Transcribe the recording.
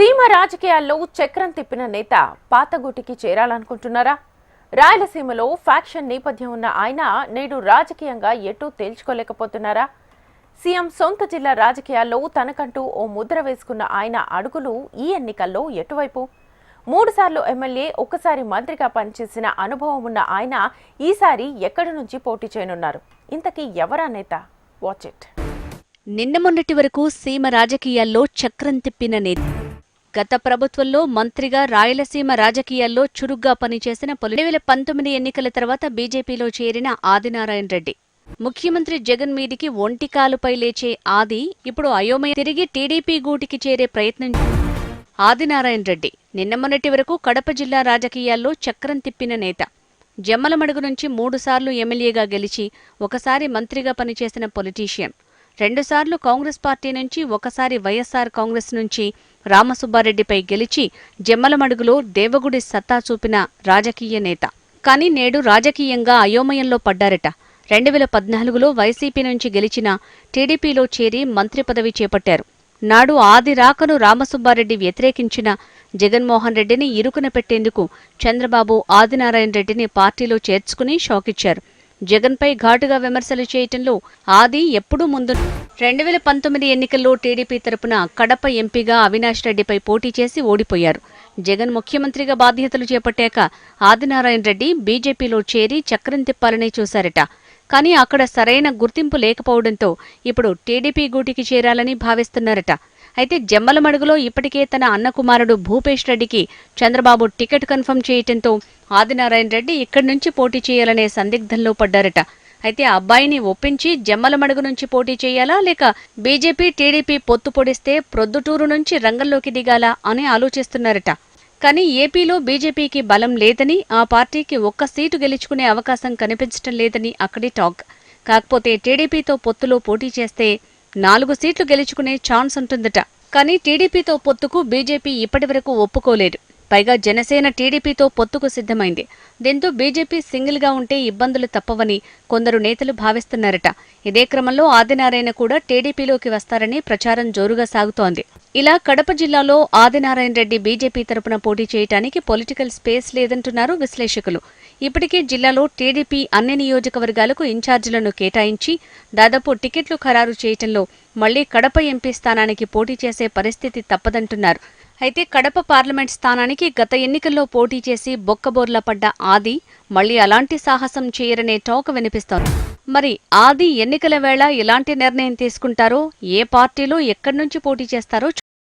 సీమ రాజకీయాల్లో చక్రం తిప్పిన నేత పాతగుటికి చేరాలనుకుంటున్నారా? రాయలసీమలో ఫ్యాక్షన్ నేపథ్యం ఉన్న ఆయన నేడు రాజకీయంగా ఎటూ తేల్చుకోలేకపోతున్నారా? సీఎం సొంత జిల్లా రాజకీయాల్లో తనకంటూ ఓ ముద్ర వేసుకున్న ఆయన అడుగులు ఈ ఎన్నికల్లో ఎటువైపు? మూడుసార్లు ఎమ్మెల్యే ఒక్కసారి మంత్రిగా పనిచేసిన అనుభవం ఉన్న ఆయన ఈసారి ఎక్కడి నుంచి పోటీ చేయనున్నారు? ఇంతకీ ఎవరా నేత? Watch it. నిన్న మొన్నటి వరకు సీమ రాజకీయాల్లో చక్రం తిప్పిన నేత గత ప్రభుత్వంలో మంత్రిగా రాయలసీమ రాజకీయాల్లో చురుగ్గా పనిచేసిన రెండు వేల పంతొమ్మిది ఎన్నికల తర్వాత బీజేపీలో చేరిన ఆదినారాయణ రెడ్డి. ముఖ్యమంత్రి జగన్ మీదికి ఒంటికాలుపై లేచే ఆది ఇప్పుడు అయోమయ తిరిగి టీడీపీ గూటికి చేరే ప్రయత్నం ఆదినారాయణ రెడ్డి. నిన్న మొన్నటి వరకు కడప జిల్లా రాజకీయాల్లో చక్రం తిప్పిన నేత. జమ్మలమడుగు నుంచి మూడుసార్లు ఎమ్మెల్యేగా గెలిచి ఒకసారి మంత్రిగా పనిచేసిన పొలిటీషియన్. రెండుసార్లు కాంగ్రెస్ పార్టీ నుంచి ఒకసారి వైఎస్సార్ కాంగ్రెస్ నుంచి రామసుబ్బారెడ్డిపై గెలిచి జమ్మలమడుగులో దేవగుడి సత్తా చూపిన రాజకీయ నేత. కానీ నేడు రాజకీయంగా అయోమయంలో పడ్డారట. రెండు వేల పద్నాలుగులో వైసీపీ నుంచి గెలిచిన టీడీపీలో చేరి మంత్రి పదవి చేపట్టారు. నాడు ఆది రాకను రామసుబ్బారెడ్డి వ్యతిరేకించిన జగన్మోహన్ రెడ్డిని ఇరుకున పెట్టేందుకు చంద్రబాబు ఆదినారాయణ రెడ్డిని పార్టీలో చేర్చుకుని షాకిచ్చారు. జగన్పై ఘాటుగా విమర్శలు చేయటంలో ఆది ఎప్పుడూ ముందు రెండు వేల పంతొమ్మిది ఎన్నికల్లో టీడీపీ తరపున కడప ఎంపీగా అవినాష్ రెడ్డిపై పోటీ చేసి ఓడిపోయారు. జగన్ ముఖ్యమంత్రిగా బాధ్యతలు చేపట్టాక ఆదినారాయణ రెడ్డి బీజేపీలో చేరి చక్రం తిప్పాలని చూశారట. కానీ అక్కడ సరైన గుర్తింపు లేకపోవడంతో ఇప్పుడు టీడీపీ గూటికి చేరాలని భావిస్తున్నారట. అయితే జమ్మలమడుగులో ఇప్పటికే తన అన్న కుమారుడు భూపేష్ రెడ్డికి చంద్రబాబు టికెట్ కన్ఫర్మ్ చేయటంతో ఆదినారాయణ రెడ్డి ఇక్కడి నుంచి పోటీ చేయాలనే సందిగ్ధంలో పడ్డారట. అయితే అబ్బాయిని ఒప్పించి జమ్మలమడుగు నుంచి పోటీ చేయాలా లేక బీజేపీ టీడీపీ పొత్తు పొడిస్తే ప్రొద్దుటూరు నుంచి రంగంలోకి దిగాలా అని ఆలోచిస్తున్నారట. కానీ ఏపీలో బీజేపీకి బలం లేదని ఆ పార్టీకి ఒక్క సీటు గెలుచుకునే అవకాశం కనిపించటం లేదని అక్కడి టాక్. కాకపోతే టీడీపీతో పొత్తులో పోటీ చేస్తే నాలుగు సీట్లు గెలుచుకునే ఛాన్స్ ఉంటుందట. కానీ టీడీపీతో పొత్తుకు బీజేపీ ఇప్పటివరకు ఒప్పుకోలేదు. పైగా జనసేన టీడీపీతో పొత్తుకు సిద్ధమైంది. దీంతో బీజేపీ సింగిల్గా ఉంటే ఇబ్బందులు తప్పవని కొందరు నేతలు భావిస్తున్నారట. ఇదే క్రమంలో ఆదినారాయణ కూడా టీడీపీలోకి వస్తారని ప్రచారం జోరుగా సాగుతోంది. ఇలా కడప జిల్లాలో ఆదినారాయణ రెడ్డి బీజేపీ తరపున పోటీ చేయడానికి పొలిటికల్ స్పేస్ లేదంటున్నారు విశ్లేషకులు. ఇప్పటికే జిల్లాలో టీడీపీ అన్ని నియోజకవర్గాలకు ఇన్ఛార్జీలను కేటాయించి దాదాపు టికెట్లు ఖరారు చేయటంలో మళ్ళీ కడప ఎంపీ స్థానానికి పోటీ చేసే పరిస్థితి తప్పదంటున్నారు. అయితే కడప పార్లమెంట్ స్థానానికి గత ఎన్నికల్లో పోటీ చేసి బొక్కబోర్ల పడ్డ ఆది మళ్ళీ అలాంటి సాహసం చేయరనే టాక్ వినిపిస్తోంది. మరి ఆది ఎన్నికల వేళ ఎలాంటి నిర్ణయం తీసుకుంటారో ఏ పార్టీలో ఎక్కడి నుంచి పోటీ చేస్తారో